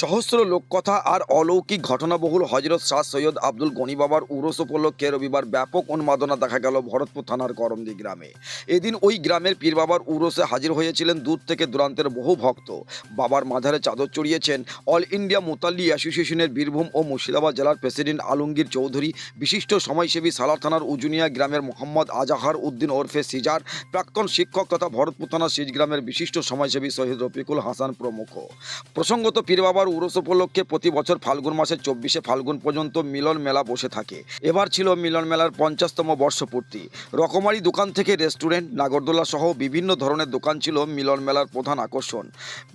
সহস্র লোককথা আর অলৌকিক ঘটনাবহুল হজরত শাহ সৈয়দ আব্দুল গনি বাবার উরস উপলক্ষে রবিবার ব্যাপক উন্মাদনা দেখা গেল ভরতপুর থানার করমদি গ্রামে। এদিন ওই গ্রামের পীর বাবার উরসে হাজির হয়েছিলেন দূর থেকে দূরান্তের বহু ভক্ত। বাবার মাঝারে চাদর চড়িয়েছেন অল ইন্ডিয়া মোতাল্লি অ্যাসোসিয়েশনের বীরভূম ও মুর্শিদাবাদ জেলার প্রেসিডেন্ট আলমগীর চৌধুরী, বিশিষ্ট সমাজসেবী সালার থানার উজুনিয়া গ্রামের মোহাম্মদ আজাহার উদ্দিন ওরফে সিজার, প্রাক্তন শিক্ষক তথা ভরতপুর থানার সিজ গ্রামের বিশিষ্ট সমাজসেবী শহীদ রফিকুল হাসান প্রমুখ। প্রসঙ্গত পীর বাবার উরস উপলক্ষে প্রতি বছর ফাল্গুন মাসের চব্বিশে ফাল্গুন পর্যন্ত মিলন মেলা বসে থাকে। এবার ছিল মিলন মেলার পঞ্চাশতম বর্ষপূর্তি। রকমারি দোকান থেকে রেস্টুরেন্ট, নাগরদোলা সহ বিভিন্ন ধরনের দোকান ছিল মিলন মেলার প্রধান আকর্ষণ।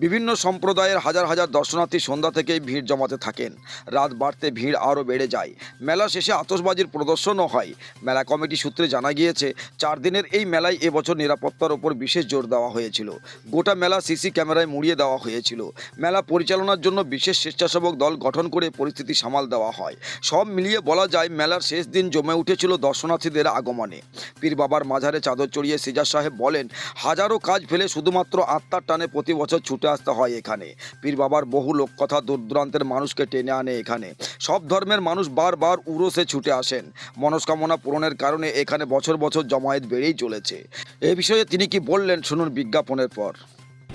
বিভিন্ন সম্প্রদায়ের হাজার হাজার দর্শনার্থী সন্ধ্যা থেকেই ভিড় জমাতে থাকেন। রাত বাড়তে ভিড় আরও বেড়ে যায়। মেলা শেষে আতশবাজির প্রদর্শনও হয়। মেলা কমিটি সূত্রে জানা গিয়েছে, চার দিনের এই মেলায় এবছর নিরাপত্তার ওপর বিশেষ জোর দেওয়া হয়েছিল। গোটা মেলা সিসি ক্যামেরায় মুড়িয়ে দেওয়া হয়েছিল। মেলা পরিচালনার জন্য বিশেষ স্বেচ্ছাসেবক দল গঠন করে পরিস্থিতি সামাল দেওয়া হয়। সব মিলিয়ে বলা যায়, মেলার শেষ দিন জমে উঠেছিল দর্শনার্থীদের আগমনে। পীর বাবার মাঝারে চাদর চড়িয়ে সিজার সাহেব বলেন, হাজারো কাজ ফেলে শুধুমাত্র আত্মার টানে প্রতি বছর ছুটে আসতে হয় এখানে। পীর বাবার বহু লোককথা দূর দূরান্তের মানুষকে টেনে আনে এখানে। সব ধর্মের মানুষ বারবার উরসে ছুটে আসেন। মনস্কামনা পূরণের কারণে এখানে বছর বছর জমায়েত বেড়েই চলেছে। এ বিষয়ে তিনি কি বললেন, শুনুন বিজ্ঞাপনের পর।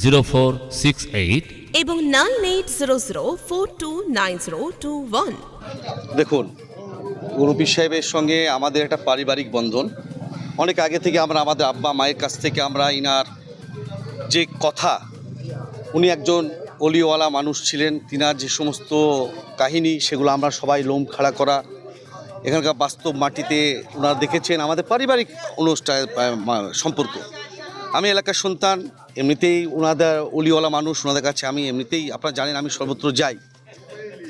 zero four six eight এবং nine eight zero zero four two nine zero two one দেখুন গুরুপীর সাহেবের সঙ্গে আমাদের একটা পারিবারিক বন্ধন। অনেক আগে থেকে আমরা আমাদের আব্বা মায়ের কাছ থেকে আমরা ইনার যে কথা উনি একজন অলিওয়ালা মানুষ ছিলেন তিনার যে সমস্ত কাহিনী সেগুলো আমরা সবাই লোম খাড়া করা এখানকার বাস্তব মাটিতে ওনারা দেখেছেন আমাদের পারিবারিক অনুষ্ঠান সম্পর্ক। আমি এলাকার সন্তান এমনিতেই ওনাদের অলিওয়ালা মানুষ, ওনাদের কাছে আমি এমনিতেই, আপনারা জানেন আমি সর্বত্র যাই।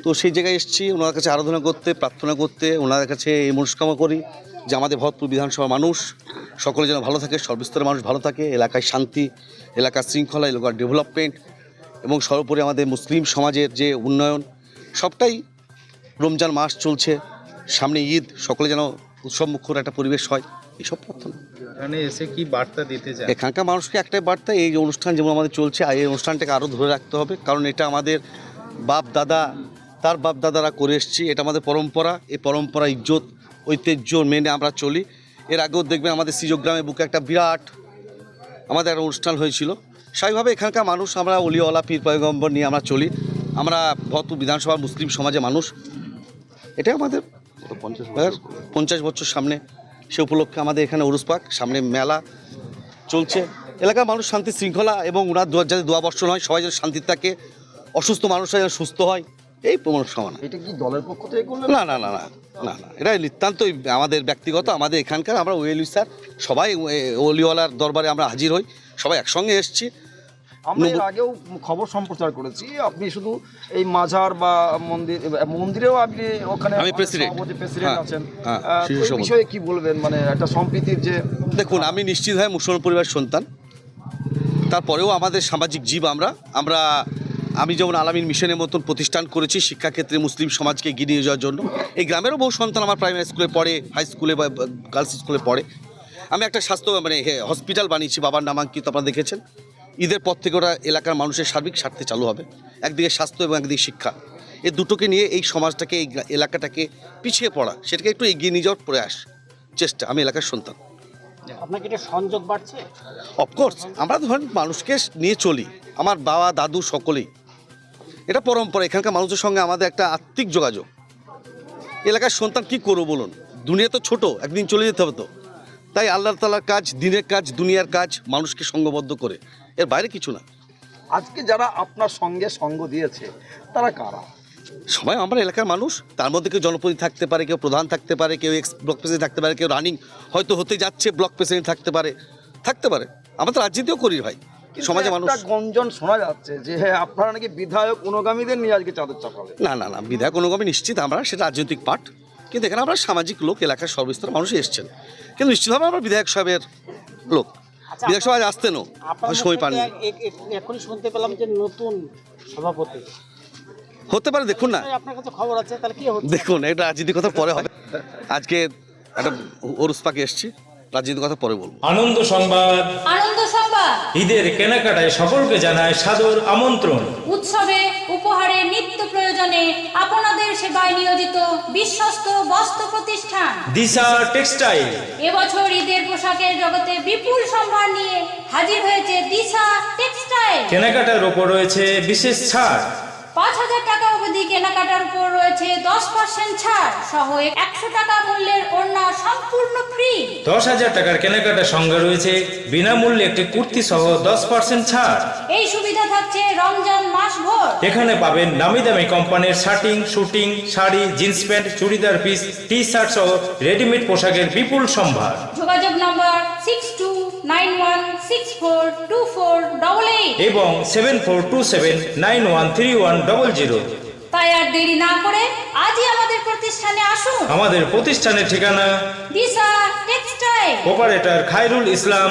তো সেই জায়গায় এসেছি ওনার কাছে আরাধনা করতে, প্রার্থনা করতে, ওনাদের কাছে এই মনস্কামনা করি যে আমাদের ভরতপুর বিধানসভা মানুষ সকলে যেন ভালো থাকে, সর্বস্তরের মানুষ ভালো থাকে, এলাকায় শান্তি এলাকার শৃঙ্খলা এলাকার ডেভেলপমেন্ট এবং সর্বোপরি আমাদের মুসলিম সমাজের যে উন্নয়ন, সবটাই রমজান মাস চলছে। সামনে ঈদ, সকলে যেন উৎসব মুখর একটা পরিবেশ হয়। এইসব প্রার্থনা। এখানে এসে কি বার্তা দিতে চান এখানকার মানুষকে একটাই বার্তা এই যে অনুষ্ঠান যেমন আমাদের চলছে এই অনুষ্ঠানটাকে আরও ধরে রাখতে হবে। কারণ এটা আমাদের বাপ দাদা তার বাপ দাদারা করে এসছি এটা আমাদের পরম্পরা। এই পরম্পরা ইজ্জত ঐতিহ্য মেনে আমরা চলি। এর আগেও দেখবেন আমাদের সিজগ্রামের বুকে একটা বিরাট আমাদের একটা অনুষ্ঠান হয়েছিল। স্বাভাবিকভাবে এখানকার মানুষ আমরা অলিওয়ালা পীর পয়গম্বর নিয়ে আমরা চলি। আমরা ভরতপুর বিধানসভার মুসলিম সমাজের মানুষ। এটাই আমাদের পঞ্চাশ বছর সামনে। সে উপলক্ষে আমাদের এখানে উরুস পাক সামনে মেলা চলছে। এলাকার মানুষ শান্তি শৃঙ্খলা এবং ওনার দোয়া যাতে দোয়া বর্ষণ হয় সবাই যেন শান্তি থাকে অসুস্থ মানুষরা যেন সুস্থ হয় এই প্রমাণ সমান এটা কি দলের পক্ষ থেকে করলেন? না না না না না না এটা নিতান্তই আমাদের ব্যক্তিগত আমাদের এখানকার আমরা ওয়েলি স্যার সবাই এ, অলিওয়ালার দরবারে আমরা হাজির হই সবাই একসঙ্গে এসেছি। আমরা এর আগেও খবর সম্প্রচার করেছি আপনি শুধু এই মাঝার বা মন্দির মন্দিরেও আপনি ওখানে আমি। প্রেসিডেন্ট হ্যাঁ, আছেন। হ্যাঁ। বিষয়ে কি বলবেন? মানে একটা সম্প্রীতির যে দেখুন আমি নিশ্চিত হয় মুসলমান পরিবার সন্তান। তারপরেও আমাদের সামাজিক জীব আমরা। আমরা আমি যেমন আলামিন মিশনের মতন প্রতিষ্ঠান করেছি শিক্ষাক্ষেত্রে মুসলিম সমাজকে এগিয়ে নিয়ে যাওয়ার জন্য। এই গ্রামেরও বহু সন্তান আমার প্রাইমারি স্কুলে পড়ে হাই স্কুলে বা গার্লস স্কুলে পড়ে। আমি একটা স্বাস্থ্য মানে হসপিটাল বানিয়েছি বাবার নামাঙ্কিত আপনারা দেখেছেন। ঈদের পর থেকে ওরা এলাকার মানুষের সার্বিক স্বার্থে চালু হবে। একদিকে স্বাস্থ্য এবং একদিকে শিক্ষা। এই দুটোকে নিয়ে এই সমাজটাকে এই এলাকাটাকে পিছিয়ে পড়া সেটাকে একটু এগিয়ে নিয়ে যাওয়ার প্রয়াস চেষ্টা আমি এলাকার সন্তান আপনাকে এটা সংযোগ বাড়ছে? অফকোর্স আমরা ধরেন মানুষকে নিয়ে চলি। আমার বাবা দাদু সকলেই। এটা পরম্পরা এখানকার মানুষের সঙ্গে আমাদের একটা আত্মিক যোগাযোগ। এলাকার সন্তান কি করব বলুন? দুনিয়া তো ছোট একদিন চলে যেতে হবে তো। তাই আল্লাহ তালার কাজ দিনের কাজ দুনিয়ার কাজ মানুষকে সঙ্গবদ্ধ করে। এর বাইরে কিছু না। আজকে যারা আপনার সঙ্গে সঙ্গ দিয়েছে তারা কারা? সবাই আমরা এলাকার মানুষ তার মধ্যে কেউ জনপ্রতিনিধি থাকতে পারে কেউ প্রধান থাকতে পারে কেউ এক্স ব্লক প্রেসিডেন্ট থাকতে পারে কেউ রানিং হয়তো হতে যাচ্ছে ব্লক প্রেসিডেন্ট থাকতে পারে থাকতে পারে। আমরা তো রাজনীতিও করি ভাই সমাজে মানুষ। গঞ্জন শোনা যাচ্ছে যে হ্যাঁ, আপনারা নাকি বিধায়ক অনুগামীদের নিয়ে আজকে চাদর চাপাবেন। না না না বিধায়ক অনুগমী নিশ্চিত আমরা সেটা রাজনৈতিক পাঠ কিন্তু এখানে আমরা সামাজিক লোক এলাকার সর্বস্তর মানুষ এসছেন। কিন্তু নিশ্চিতভাবে আমরা বিধায়ক সাহেবের লোক। বিধায়ক সভায় আজ আসতেনও সময় পাননি। থেকে এ- এ- এখনই শুনতে পেলাম যে নতুন সভাপতি। হতে পারে দেখুন না। আপনার কাছে খবর আছে তাহলে কি হচ্ছে? দেখুন এটা রাজনীতির কথা পরে হবে। আজকে একটা ওরুস পাকে এসছি রাজনীতির কথা পরে বলব। আনন্দ সংবাদ। আনন্দ সংবাদ। ঈদের কেনাকাটায় সকলকে জানায় সাদর আমন্ত্রণ। উৎসবে উপহারে নিত্য প্রয়োজনে আপনাদের সেবায় নিয়োজিত বিশ্বস্ত বস্ত্র প্রতিষ্ঠান। দিশা টেক্সটাইল। এবছর ঈদের পোশাকের জগতে বিপুল সম্ভার নিয়ে হাজির হয়েছে দিশা টেক্সটাইল। কেনাকাটার ওপর রয়েছে বিশেষ ছাড়। পাঁচ হাজার টাকা অবধি কেনাকাটার উপর রয়েছে দশ পার্সেন্ট ছাড় সহ একশো টাকা মূল্যের ওড়না সম্পূর্ণ ফ্রি দশ হাজার টাকার কেনাকাটার সঙ্গে রয়েছে বিনামূল্যে একটি কুর্তি সহ দশ পার্সেন্ট ছাড়। এই সুবিধা থাকছে রমজান মাস ভোর। এখানে পাবেন নামি দামি কোম্পানির shirting suiting sari jeans pants churidar piece T shirt সহ রেডিমেড পোশাকের বিপুল সম্ভার। যোগাযোগ নম্বর six two nine one six four two four double eight এবং seven four two seven nine one three one double zero তাই আর দেরি না করে আজই আমাদের প্রতিষ্ঠানে আসুন। আমাদের প্রতিষ্ঠানের ঠিকানা দিশা টেক্সটাইল। অপারেটর খায়রুল ইসলাম